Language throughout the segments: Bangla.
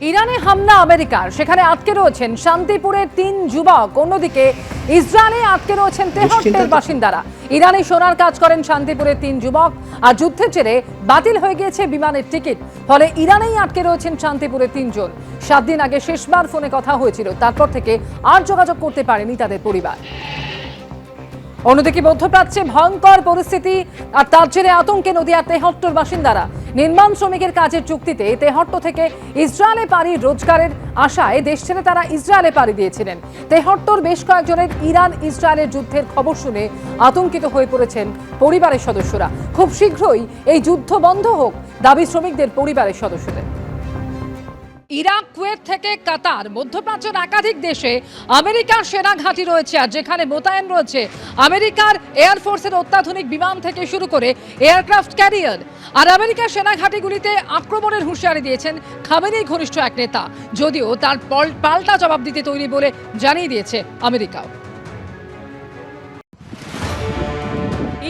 ইরানে হামলা আমেরিকার। সেখানে আটকে রয়েছেন শান্তিপুরের তিন যুবক অন্যদিকে ইসরায়েলে আটকে রয়েছেন তেহট্টের বাসিন্দারা। ইরানে সোনার কাজ করেন শান্তিপুরের তিন যুবক আর যুদ্ধের জেরে বাতিল হয়ে গিয়েছে বিমানের টিকিট। ফলে ইরানেই আটকে রয়েছেন শান্তিপুরের তিনজন। সাত দিন আগে শেষবার ফোনে কথা হয়েছিল তারপর থেকে আর যোগাযোগ করতে পারেনি তাদের পরিবার। অন্যদিকে মধ্যপ্রাচ্যে ভয়ঙ্কর পরিস্থিতি আর তার জেরে আতঙ্কে নদীয়ার তেহট্টর বাসিন্দারা নির্মাণ শ্রমিকের কাজের চুক্তিতে তেহট্ট থেকে ইসরায়েলে পাড়ি রোজগারের আশায় দেশ ছেড়ে তারা ইসরায়েলে পাড়ি দিয়েছিলেন। তেহট্টর বেশ কয়েকজনের ইরান ইসরায়েলের যুদ্ধের খবর শুনে আতঙ্কিত হয়ে পড়েছেন পরিবারের সদস্যরা। খুব শীঘ্রই এই যুদ্ধ বন্ধ হোক, দাবি শ্রমিকদের পরিবারের সদস্যদের। ইরাক, কুয়েত থেকে কাতার, মধ্যপ্রাচ্যের একাধিক দেশে আমেরিকার সেনা ঘাঁটি রয়েছে আর যেখানে মোতায়েন রয়েছে আমেরিকার এয়ারফোর্সের অত্যাধুনিক বিমান থেকে শুরু করে এয়ারক্রাফট ক্যারিয়ার আর আমেরিকার সেনা ঘাঁটিগুলিতে আক্রমণের হুঁশিয়ারি দিয়েছেন খামেনেই ঘনিষ্ঠ এক নেতা। যদিও তার পাল্টা জবাব দিতে তৈরি বলে জানিয়ে দিয়েছে আমেরিকাও।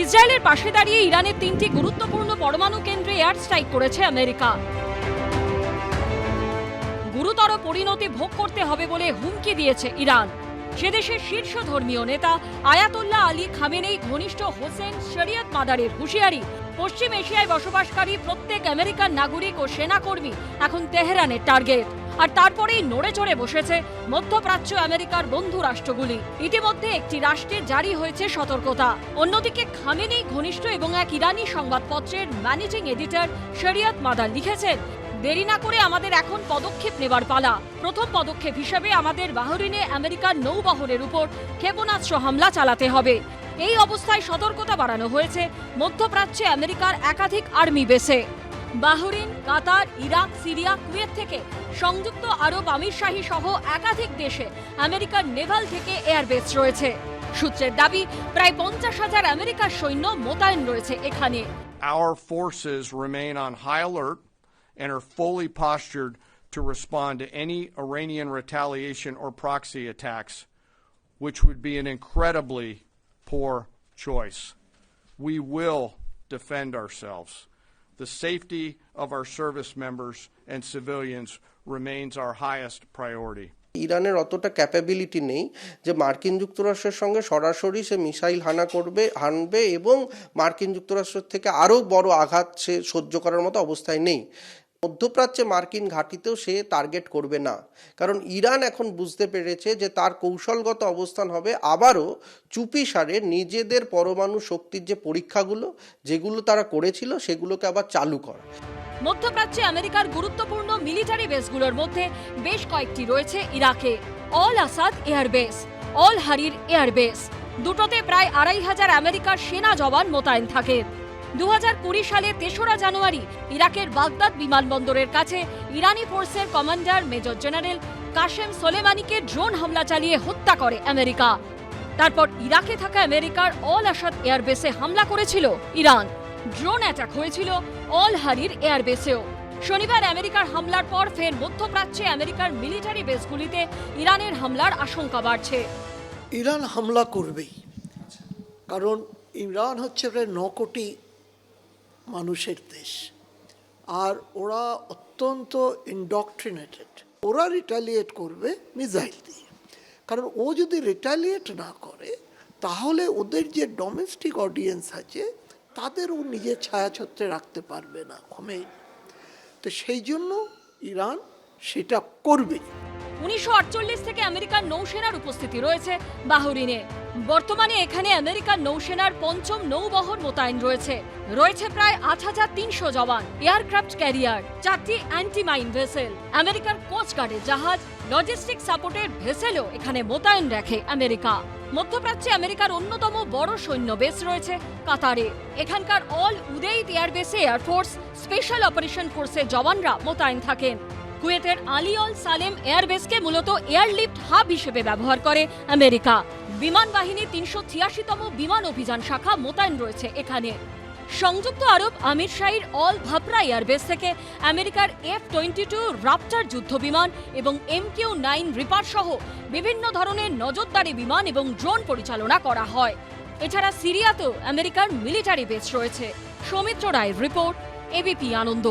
ইসরায়েলের পাশে দাঁড়িয়ে ইরানের তিনটি গুরুত্বপূর্ণ পরমাণু কেন্দ্রে এয়ার স্ট্রাইক করেছে আমেরিকা। গুরুতর পরিণতি ভোগ করতে হবে বলে হুমকি দিয়েছে ইরান। সে দেশের শীর্ষ ধর্মীয় নেতা আয়াতুল্লাহ আলী খামেনেই ঘনিষ্ঠ হোসেন শরিয়ত মাদারের হুঁশিয়ারি। পশ্চিম এশিয়ায় বসবাসকারী প্রত্যেক আমেরিকান নাগরিক ও সেনাকর্মী এখন তেহরানের টার্গেট। আর তারপরেই নড়ে চড়ে বসেছে মধ্যপ্রাচ্য আমেরিকার বন্ধু রাষ্ট্রগুলি। ইতিমধ্যে একটি রাষ্ট্রে জারি হয়েছে সতর্কতা। অন্যদিকে খামেনেই ঘনিষ্ঠ এবং এক ইরানি সংবাদপত্রের ম্যানেজিং এডিটর শরিয়ত মাদার লিখেছেন দেরি না করে আমাদের এখন পদক্ষেপ নেবার পালা। প্রথম পদক্ষেপ হিসেবে আমাদের বাহরিনে আমেরিকার নৌবহরের উপর ক্ষেপণাস্ত্র হামলা চালাতে হবে। এই অবস্থায় সতর্কতা বাড়ানো হয়েছে মধ্যপ্রাচ্যে আমেরিকার একাধিক আর্মি বেসে। Bahrain, Qatar, Iraq, Syria, Kuwait থেকে সংযুক্ত আরব আমিরশাহী সহ একাধিক দেশে আমেরিকার নেভাল থেকে এয়ারবেস রয়েছে। সূত্রের দাবি, প্রায় পঞ্চাশ হাজার আমেরিকার সৈন্য মোতায়েন রয়েছে এখানে। Our forces remain on high alert and are fully postured to respond to any Iranian retaliation or proxy attacks, which would be an incredibly poor choice. We will defend ourselves. The safety of our service members and civilians remains our highest priority. ইরানের অতটা ক্যাপাবিলিটি নেই যে মার্কিন যুক্তরাষ্ট্রের সঙ্গে সরাসরি সে মিসাইল হানা করবে হানবে এবং মার্কিন যুক্তরাষ্ট্রের থেকে আরও বড় আঘাত সে সহ্য করার মতো অবস্থায় নেই মধ্যপ্রাচ্যে মার্কিন ঘাঁটিতেও সে টার্গেট করবে না। কারণ ইরান এখন বুঝতে পেরেছে যে তার কৌশলগত অবস্থান হবে আবারও চুপিসারে নিজেদের পরমাণু শক্তির যে পরীক্ষাগুলো, যেগুলো তারা করেছিল, সেগুলোকে আবার চালু করা। মধ্যপ্রাচ্যে আমেরিকার গুরুত্বপূর্ণ মিলিটারি বেসগুলোর মধ্যে বেশ কয়েকটি রয়েছে ইরাকে। Al Asad airbase Al Harir airbase দুটোতে প্রায় আড়াই হাজার আমেরিকার সেনা জওয়ান মোতায়েন থাকে। দু সালে তেসরা জানুয়ারি ইরাকের বাগদাদ বিমানবন্দরের কাছে ইরানি ফোর্সের কমান্ডার মেজর জেনারেল কাশেম সোলেমানিকে ড্রোন হামলা চালিয়ে হত্যা করে আমেরিকা। তারপর ইরাকে থাকা আমেরিকার অল আসাদ এয়ারবেসে হামলা করেছিল ইরান। ড্রোন অ্যাটাক হয়েছিল অল হারির এয়ারবেসেও। শনিবার আমেরিকার হামলার পর ফের মধ্যপ্রাচ্যে আমেরিকার মিলিটারি বেসগুলিতে ইরানের হামলার আশঙ্কা বাড়ছে। ইরান হামলা করবেই। কারণ ইরান হচ্ছে প্রায় ন কোটি মানুষের দেশ। আর ওরা অত্যন্ত ইন্ডক্ট্রিনেটেড ওরা রিটালিয়েট করবে মিসাইল দিয়ে। কারণ ও যদি রিটালিয়েট না করে, তাহলে ওদের যে ডোমেস্টিক অডিয়েন্স আছে, তাদের ও নিজের ছায়াছত্রে রাখতে পারবে না কমে তো সেই জন্য ইরান সেটা করবেই। উনিশশো আটচল্লিশ থেকে আমেরিকার নৌসেনার উপস্থিতি রয়েছে বাহরিনে। বর্তমানে এখানে আমেরিকার নৌসেনার পঞ্চম নৌবহর মোতায়েন রয়েছে। রয়েছে প্রায় আট হাজার তিনশো জওয়ান, এয়ারক্রাফট ক্যারিয়ার, চারটি অ্যান্টি মাইন ভেসেল আমেরিকার কোস্টগার্ডের জাহাজ লজিস্টিক সাপোর্টের ভেসেলও এখানে মোতায়েন রাখে আমেরিকা। মধ্যপ্রাচ্যে আমেরিকার অন্যতম বড় সৈন্য বেস রয়েছে কাতারে। এখানকার অল উদেইত এয়ারবেসে এয়ারফোর্স স্পেশাল অপারেশন ফোর্সের জওয়ানরা মোতায়েন থাকেন। কুয়েতের আলিয়ল সালেম এয়ারবেসকে মূলত এয়ারলিফট হাব হিসেবে ব্যবহার করে আমেরিকা। বিমান বাহিনীর তিনশো ছিয়াশিতম বিমান অভিযান শাখা মোতায়েন রয়েছে এখানে। সংযুক্ত আরব আমির শাহীর অল ভাপরা এয়ারবেস থেকে আমেরিকার এফ টোয়েন্টি টু রাপ্টার যুদ্ধ বিমান এবং এম কিউ নাইন রিপার সহ বিভিন্ন ধরনের নজরদারি বিমান এবং ড্রোন পরিচালনা করা হয়। এছাড়া সিরিয়াতেও আমেরিকার মিলিটারি বেস রয়েছে। সৌমিত্র রায়ের রিপোর্ট, এবিপি আনন্দ।